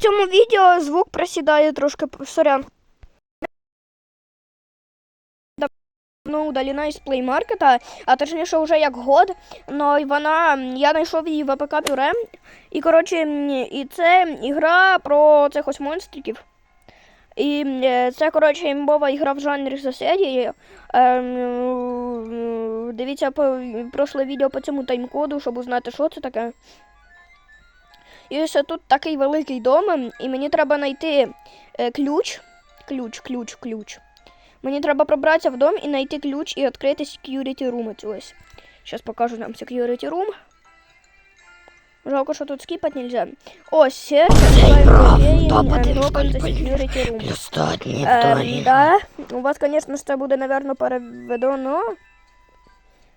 цьому відео звук просідає трошки, сорян. Ну, удалена із Market, а точніше вже як год, но вона, я знайшов її в АПК Пюре. І коротше, і це ігра про цих ось монстриків. І е, це, коротше, імбова ігра в жанрі сусіді. Ем, дивіться по, прошле відео по цьому тайм-коду, щоб узнати, що це таке. І ось тут такий великий дом, і мені треба знайти е, ключ. Ключ, ключ, ключ. Мені треба пробратися в дом і знайти ключ і відкрити security room. Ось. Зараз покажу нам security room. Жалко, що тут скіпати нельзя. Security room. Плюстотні Ем, да. У вас, конечно, це буде, наверное, переведено.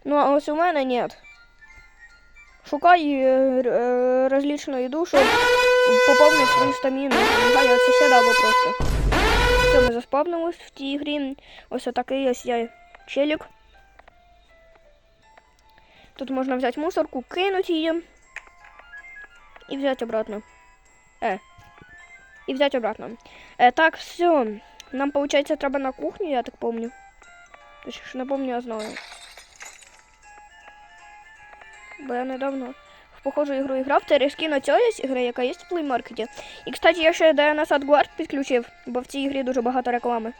Ну, а ось у мене нет. Шукай е, р- е, їду, щоб поповнити свою стаміну. Нехай сусіда або просто. Все, ми заспавнились в тій грі. Ось отакий ось я челік. Тут можна взяти мусорку, кинути її. І взяти обратно. Е. І взяти обратно. Е, так, все. Нам, получается, треба на кухню, я так помню. Точніше, не помню, а знаю. Бо я недавно в похожу ігру грав. Це рескін цієї ігри, яка є в Play Market. І, кстати, я ще DNS AdGuard підключив, бо в цій ігрі дуже багато реклами.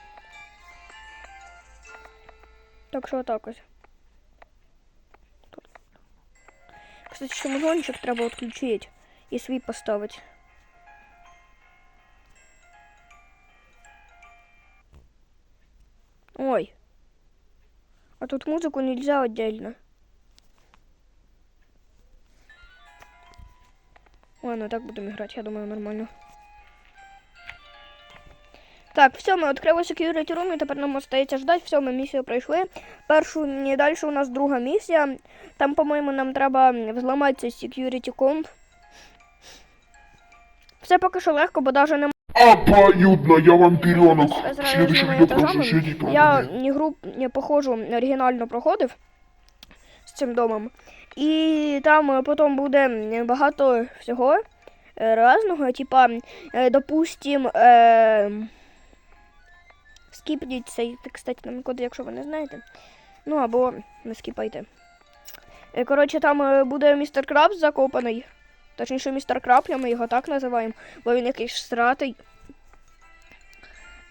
Так що так ось. Тут. Кстати, ще музончик треба відключити і свій поставити. Ой. А тут музыку нельзя отдельно. Ладно, так будем играть, я думаю, нормально. Так, все, ми відкрили security room, і тепер нам остається ждать. Все, ми місію пройшли. Першу і далі у нас друга місія. Там, по-моєму, нам треба взламати цей security comp. Все поки що легко, бо навіть не Обоюдно, я вампиренок. С Следующий видео про этажами. соседей про Я меня. ігру не похожу оригінально проходив цим домом. І там е, потім буде багато всього е, різного. Типа, е, допустим, е, скіпніть цей, кстати, там код, якщо ви не знаєте. Ну або не скіпайте. Е, Коротше, там е, буде містер Краб закопаний. Точніше, містер Краб, ми його так називаємо, бо він якийсь сратий.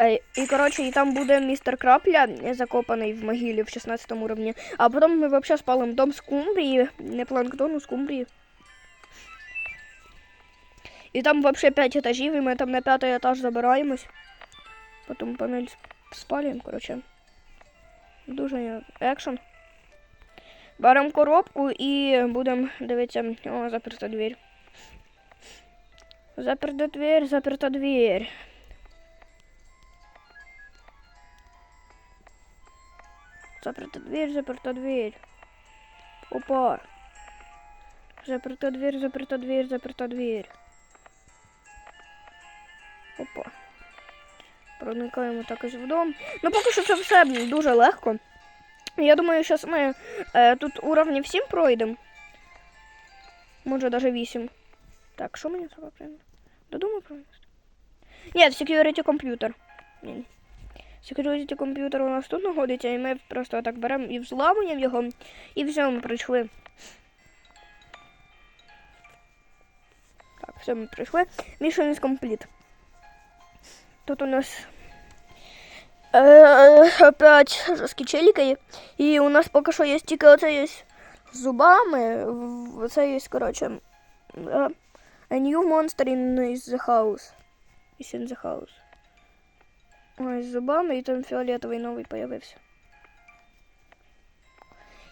Е, І коротше, і там буде містер Крапля е, закопаний в могилі в 16 уровні. А потім ми взагалі спалимо дом скумбрії, не планктону, скумбрії. І там взагалі 5 етажів, і ми там на п'ятий етаж забираємось. Потім панель сп- спалюємо, коротше. Дуже екшен. Беремо коробку і будемо дивитися. О, заперта двір. Заперта двір, заперта двір. Заперта дверь, заперта дверь. Опа. Заперта дверь, заперта дверь, заперта дверь. Опа. Проникаємо також в дом. Ну, поки що це все дуже легко. Я думаю, зараз ми е, тут уровні 7 пройдемо. Може, навіть 8. Так, що мені треба прямо? Додому пронести? Ні, security комп'ютер. Ні. Security комп'ютер у нас тут знаходиться, і ми просто так беремо і взламуємо його, і все, ми прийшли. Так, все, ми прийшли. Mission is complete. Тут у нас е, опять жорсткі челіки, і у нас поки що є тільки оце є з зубами, в- це є, коротше, е, a new monster in the house. Is in the house. Ой, з зубами, і там фіолетовий новий появився.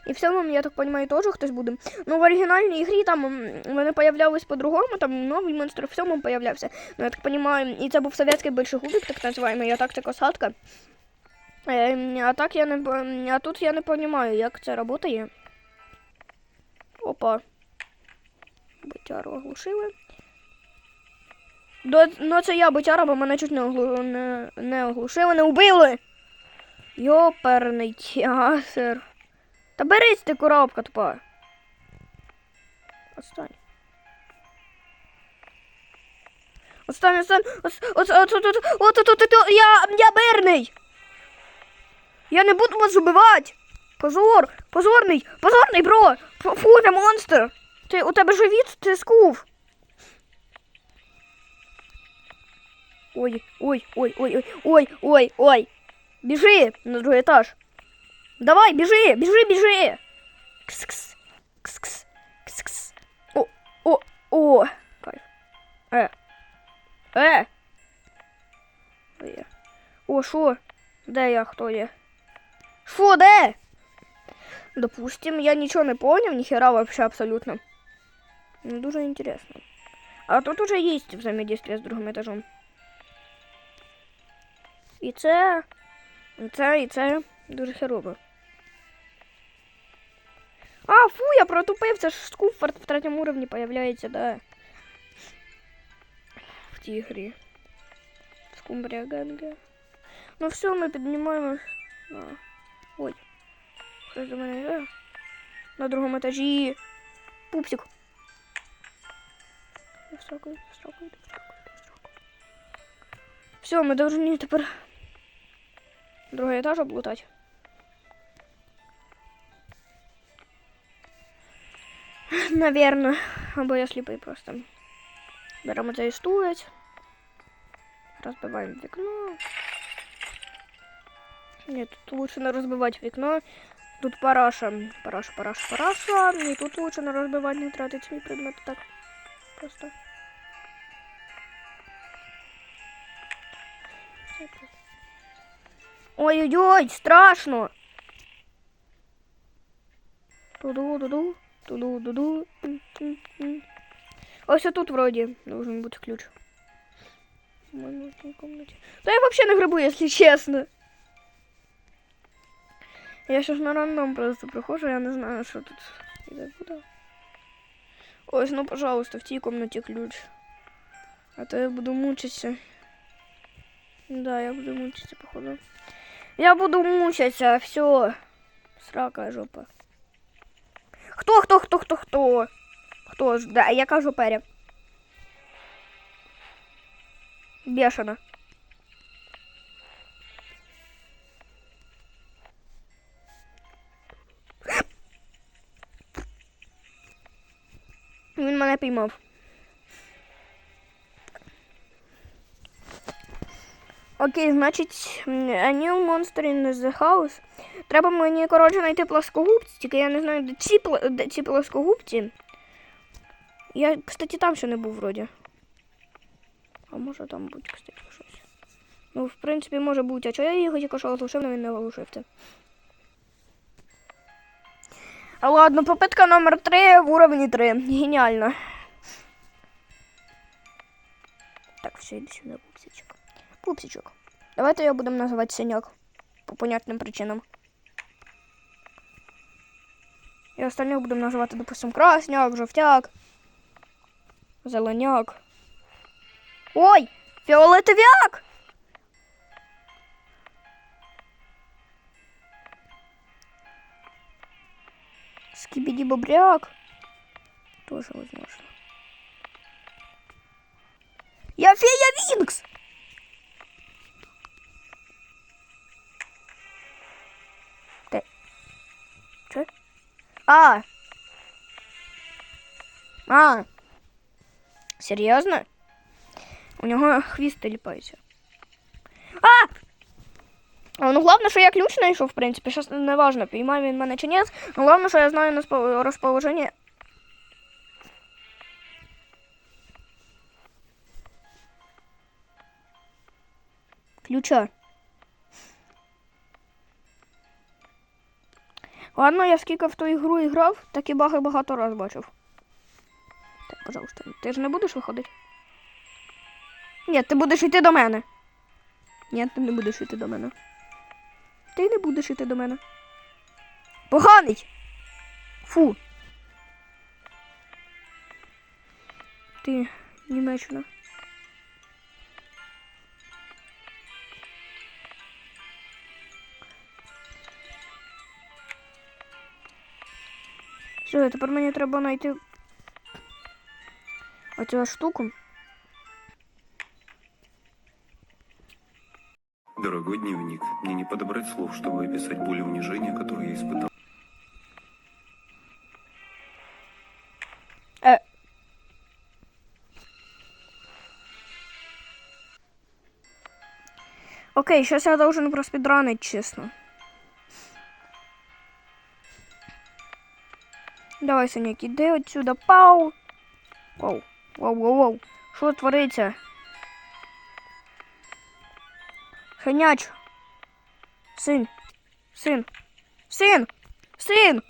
І в цьому, я так розумію, теж хтось буде. Ну, в оригінальній грі там вони появлялись по-другому, там новий монстр в цьому появлявся. Ну, я так розумію, і це був совєтський большегубик, так називаємо, а так це косатка. Е, а так я не а тут я не розумію, як це працює. Опа. Битяру оглушили. До, ну це я битяра, бо мене чуть не, оглу, не, не оглушили, не вбили. Йоперний театр. Та берись ти коробка тупа. Отстань. Ос, ос, от, от, я, я мирний. Я не буду вас убивати. Позор, позорний, позорний, бро. Фу, ти монстр. Ти, у тебе живіт, ти скув. Ой, ой, ой, ой, ой, ой, ой, ой. Біжи на другий етаж. Давай, біжи, біжи, біжи. Кс-кс, кс-кс, кс-кс. О, о, о. Кайф. Е. Е. Є. О, що? Де я? Хто є? Що, де? Допустим, я нічого не поняв, ніхера вообще абсолютно. Ну, дуже інтересно. А тут уже є взаємодействие з другим етажом. І це, і це, і це дуже херово. А, фу, я протупив, це ж скуфорт в третьому уровні появляється, да. В тій грі. Скумбрія Генге. Ну все, ми піднімаємо. А. Ой. Хтось до мене йде. На другому етажі. Пупсик. Встракуй, встракуй, встракуй, встракуй. Все, ми повинні тепер другий етаж облутати. Наверно. Або я сліпий просто. Беремо цей стулець. Розбиваємо вікно. Ні, тут лучше не розбивати вікно. Тут параша. Параша, параша, параша. І тут лучше не розбивати, не тратити свій предмет так. Просто. Ой-ой-ой, страшно. Туду-дуду, туду-дуду. М-м-м. Ось тут вроді должен бути ключ. В моей комнате. Да я вообще не грибу, если честно. Я сейчас на рандом просто прихожу, я не знаю, що тут іде буде. Ось, ну, пожалуйста, в тій комнаті ключ. А то я буду мучитися. Да, я буду мучиться, походу. Я буду мучиться, все. Срака жопа. Хто, хто, хто, хто, хто? Хто ж? Да, я кажу перя. Бешено. Він мене піймав. Окей, значить, м, a new monster in the house. Треба мені, коротше, знайти плоскогубці, тільки я не знаю, де ці, де ці плоскогубці. Я, кстати, там ще не був вроді. А може там бути, кстати, щось. Ну, в принципі, може бути. А чого я його тільки що оглушив, але він не оглушив. А ладно, попитка номер 3 в уровні 3. Геніально. Так, все, іди сюди, пупсичок. Пупсичок. Давайте його будемо називати синяк. По понятним причинам. І остальних будемо називати, допустим, красняк, жовтяк, зеленяк. Ой! Фіолетовяк! Скибиди бобряк. Тоже возможно. Я фея Винкс! А! А! Серьезно? У нього хвіст теліпається. А! А, Ну, головне, що я ключ знайшов, в принципі. Зараз не важно, піймає він мене чи ні. Ну, головне, що я знаю наспо- розположення. Ключа. Ладно, я скільки в ту ігру грав, такі баги багато раз бачив. Так, пожалуйста, ти ж не будеш виходити? Ні, ти будеш йти до мене. Ні, ти не будеш йти до мене. Ти не будеш йти до мене. Поганий! Фу. Ти Німеччина. Все, тепер мені треба знайти оцю штуку. Дорогой дневник, мне не подобрать слов, чтобы описать боль и унижение, которые я испытал. Э. Окей, сейчас я должен проспидранить, честно. Давай, Саняк, іди отсюда. Пау! Воу, воу, воу, воу. Що твориться? Саняч! Син! Син! Син! Син!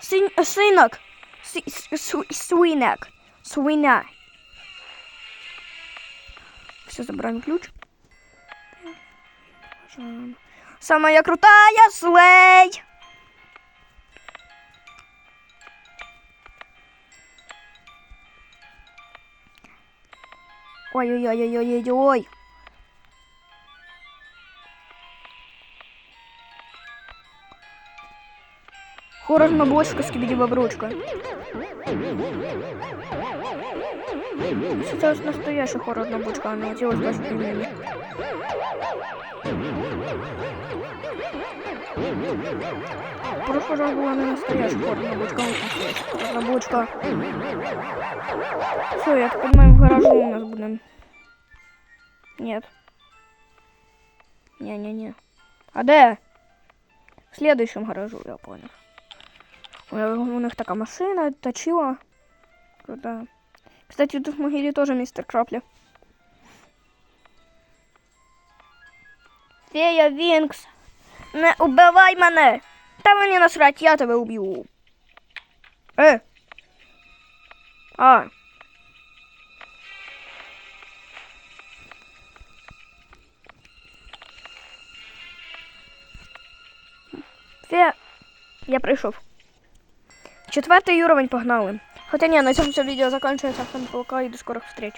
Син, синок. Си, с- су- свинок. Свина. Все, забираем ключ. Самая крутая слей. Ой-ой-ой-ой-ой-ой. Хорожна бочка скибідіва бручка. Це ось настояща хорожна бочка, а не оці ось бачки. прошлый раз была не настоящая хоррорная бочка, а вот настоящая хоррорная бочка. Все, я так понимаю, в гаражу у нас будем. Нет. Не-не-не. А де? В следующем гаражу, я понял. У у них така машина, точила. Крута. Кстати, тут в могилі теж містер Крапля. Фея Вінкс, Не убивай мене! Та мені насрать, я тебе уб'ю. Е. А. Фея. Я прийшов. Четвертий уровень погнали. Хотя ні, на цьому все відео закінчується. Всім пока і до скорих встреч.